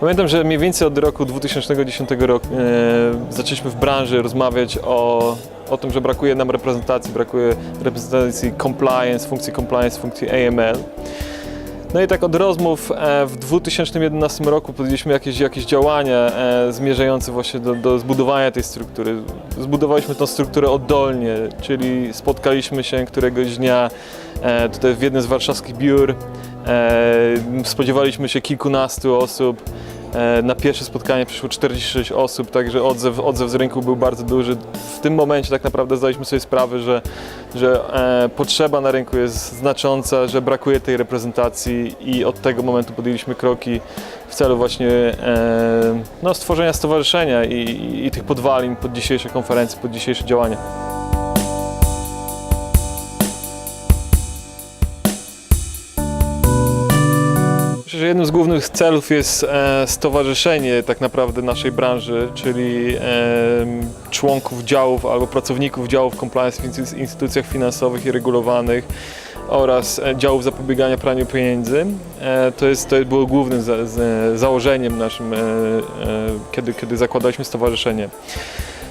Pamiętam, że mniej więcej od roku 2010 roku e, zaczęliśmy w branży rozmawiać o, o tym, że brakuje nam reprezentacji, brakuje reprezentacji compliance, funkcji compliance, funkcji AML. No i tak od rozmów e, w 2011 roku podjęliśmy jakieś, jakieś działania e, zmierzające właśnie do, do zbudowania tej struktury. Zbudowaliśmy tą strukturę oddolnie, czyli spotkaliśmy się któregoś dnia e, tutaj w jednym z warszawskich biur. E, Spodziewaliśmy się kilkunastu osób. E, Na pierwsze spotkanie przyszło 46 osób, także odzew, odzew z rynku był bardzo duży. W tym momencie tak naprawdę zdaliśmy sobie sprawę, że, że e, potrzeba na rynku jest znacząca, że brakuje tej reprezentacji i od tego momentu podjęliśmy kroki w celu właśnie e, no, stworzenia stowarzyszenia i, i, i tych podwalin pod dzisiejsze konferencje, pod dzisiejsze działania. Że jednym z głównych celów jest e, stowarzyszenie tak naprawdę naszej branży, czyli członków działów albo pracowników działów compliance w instytuc- instytucjach finansowych i regulowanych oraz e, działów zapobiegania praniu pieniędzy. E, to, jest, to było głównym za, założeniem naszym, kiedy, kiedy zakładaliśmy stowarzyszenie.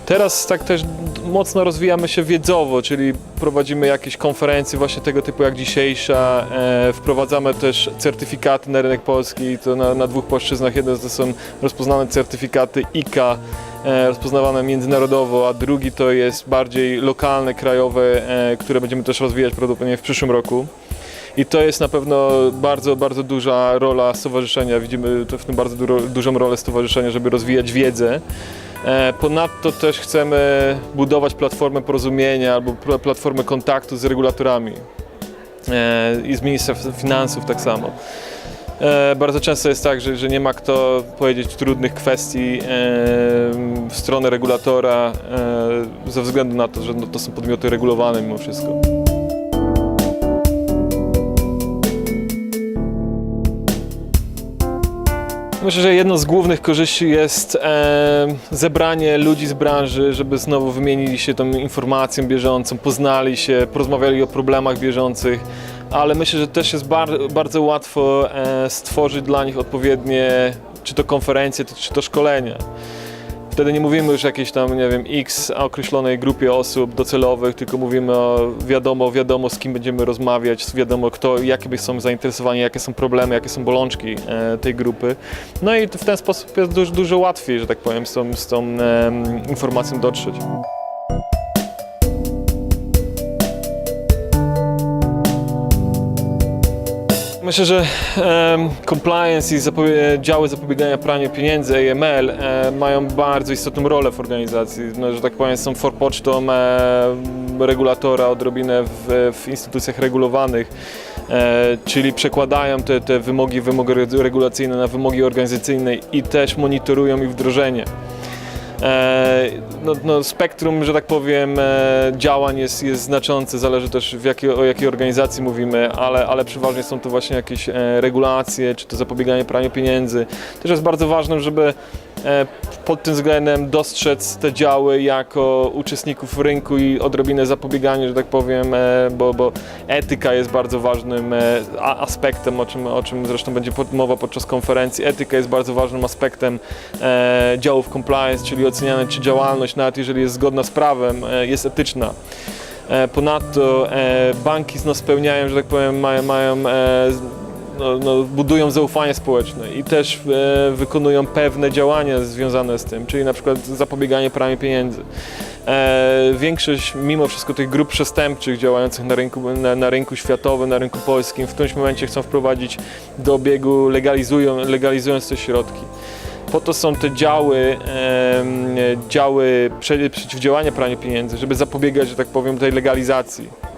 Teraz tak też mocno rozwijamy się wiedzowo, czyli prowadzimy jakieś konferencje właśnie tego typu jak dzisiejsza. E, wprowadzamy też certyfikaty na rynek polski, to na, na dwóch płaszczyznach. Jedno to są rozpoznane certyfikaty ICA, e, rozpoznawane międzynarodowo, a drugi to jest bardziej lokalne, krajowe, e, które będziemy też rozwijać prawdopodobnie w przyszłym roku. I to jest na pewno bardzo, bardzo duża rola stowarzyszenia. Widzimy w tym bardzo du- dużą rolę stowarzyszenia, żeby rozwijać wiedzę. E, Ponadto też chcemy budować platformę porozumienia albo pl- platformę kontaktu z regulatorami E, i z Ministerstwem Finansów tak samo. E, Bardzo często jest tak, że, że nie ma kto powiedzieć trudnych kwestii w stronę regulatora ze względu na to, że no, to są podmioty regulowane mimo wszystko. Myślę, że jedną z głównych korzyści jest e, zebranie ludzi z branży, żeby znowu wymienili się tą informacją bieżącą, poznali się, porozmawiali o problemach bieżących, ale myślę, że też jest bar, bardzo łatwo e, stworzyć dla nich odpowiednie, czy to konferencje, czy to szkolenia. Wtedy nie mówimy już jakiejś tam, nie wiem, x określonej grupie osób docelowych, tylko mówimy o wiadomo, wiadomo z kim będziemy rozmawiać, wiadomo kto, jakie są zainteresowania, jakie są problemy, jakie są bolączki e, tej grupy. No i w ten sposób jest dużo, dużo łatwiej, że tak powiem, z tą, z tą informacją dotrzeć. Myślę, że compliance i zapobie- działy zapobiegania praniu pieniędzy, AML, e, mają bardzo istotną rolę w organizacji. No, że tak powiem, są forpocztą e, regulatora odrobinę w, w instytucjach regulowanych, e, czyli przekładają te, te wymogi, wymogi re- regulacyjne na wymogi organizacyjne i też monitorują ich wdrożenie. E, no, no, spektrum, że tak powiem, e, działań jest, jest znaczące, zależy też w jakiej, o jakiej organizacji mówimy, ale, ale przeważnie są to właśnie jakieś e, regulacje, czy to zapobieganie praniu pieniędzy. Też jest bardzo ważne, żeby pod tym względem dostrzec te działy jako uczestników rynku i odrobinę zapobieganie, że tak powiem, e, bo, bo etyka jest bardzo ważnym e, aspektem, o czym, o czym zresztą będzie mowa podczas konferencji. Etyka jest bardzo ważnym aspektem e, działów compliance, czyli oceniane, czy działalność, nawet jeżeli jest zgodna z prawem, e, jest etyczna. E, Ponadto e, banki no, spełniają, że tak powiem, mają, mają e, no, no, budują zaufanie społeczne i też e, wykonują pewne działania związane z tym, czyli na przykład zapobieganie praniu pieniędzy. E, większość mimo wszystko tych grup przestępczych działających na rynku, na, na rynku światowym, na rynku polskim w którymś momencie chcą wprowadzić do obiegu, legalizują, legalizując te środki. Po to są te działy, em, działy prze, przeciwdziałania praniu pieniędzy, żeby zapobiegać, że tak powiem, tej legalizacji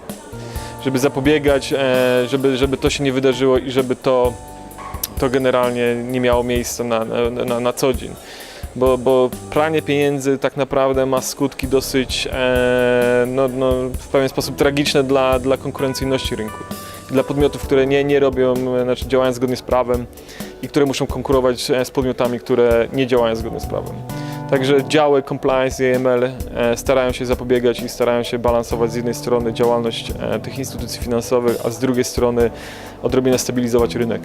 żeby zapobiegać, e, żeby, żeby to się nie wydarzyło i żeby to, to generalnie nie miało miejsca na, na, na, co dzień. Bo, bo pranie pieniędzy tak naprawdę ma skutki dosyć e, no, no, w pewien sposób tragiczne dla, dla konkurencyjności rynku. Dla podmiotów, które nie, nie robią, znaczy działają zgodnie z prawem i które muszą konkurować e, z podmiotami, które nie działają zgodnie z prawem. Także działy compliance i AML e, starają się zapobiegać i starają się balansować z jednej strony działalność e, tych instytucji finansowych, a z drugiej strony odrobinę stabilizować rynek.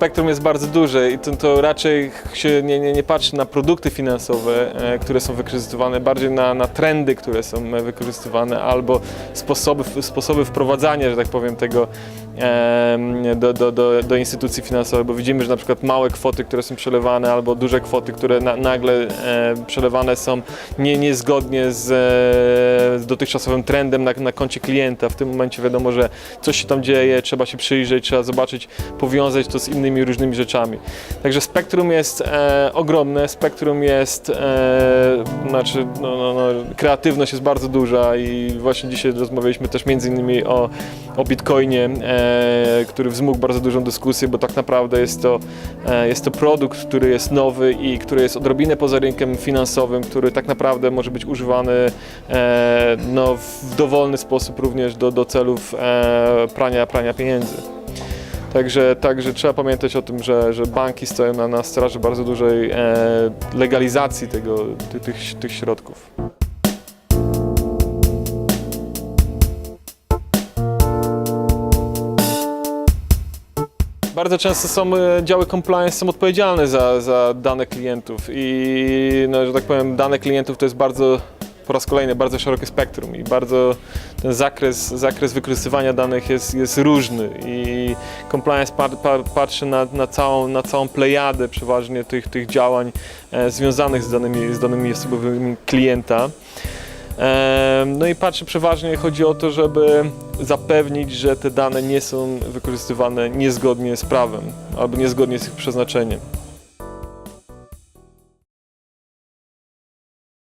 Spektrum jest bardzo duże i to, to raczej się nie, nie, nie patrzy na produkty finansowe, e, które są wykorzystywane, bardziej na, na trendy, które są e, wykorzystywane, albo sposoby, sposoby wprowadzania, że tak powiem, tego do, do, do, do instytucji finansowych, bo widzimy, że na przykład małe kwoty, które są przelewane, albo duże kwoty, które na, nagle e, przelewane są nie, niezgodnie z, z dotychczasowym trendem na, na koncie klienta. W tym momencie wiadomo, że coś się tam dzieje, trzeba się przyjrzeć, trzeba zobaczyć, powiązać to z innymi różnymi rzeczami. Także spektrum jest e, ogromne, spektrum jest, e, znaczy no, no, no, kreatywność jest bardzo duża i właśnie dzisiaj rozmawialiśmy też między innymi o, o Bitcoinie, e, który wzmógł bardzo dużą dyskusję, bo tak naprawdę jest to, e, jest to produkt, który jest nowy i który jest odrobinę poza rynkiem finansowym, który tak naprawdę może być używany e, no, w dowolny sposób również do, do celów e, prania, prania pieniędzy. Także, także trzeba pamiętać o tym, że, że banki stoją na, na straży bardzo dużej e, legalizacji tego, ty, tych, tych środków. Bardzo często są e, działy compliance są odpowiedzialne za, za dane klientów i no, że tak powiem dane klientów to jest bardzo po raz kolejny bardzo szerokie spektrum i bardzo ten zakres, zakres wykorzystywania danych jest, jest różny i compliance pa, pa, patrzy na, na, całą, na całą plejadę przeważnie tych, tych działań e, związanych z danymi, z danymi osobowymi klienta. Em, No i patrzy przeważnie, chodzi o to, żeby zapewnić, że te dane nie są wykorzystywane niezgodnie z prawem albo niezgodnie z ich przeznaczeniem.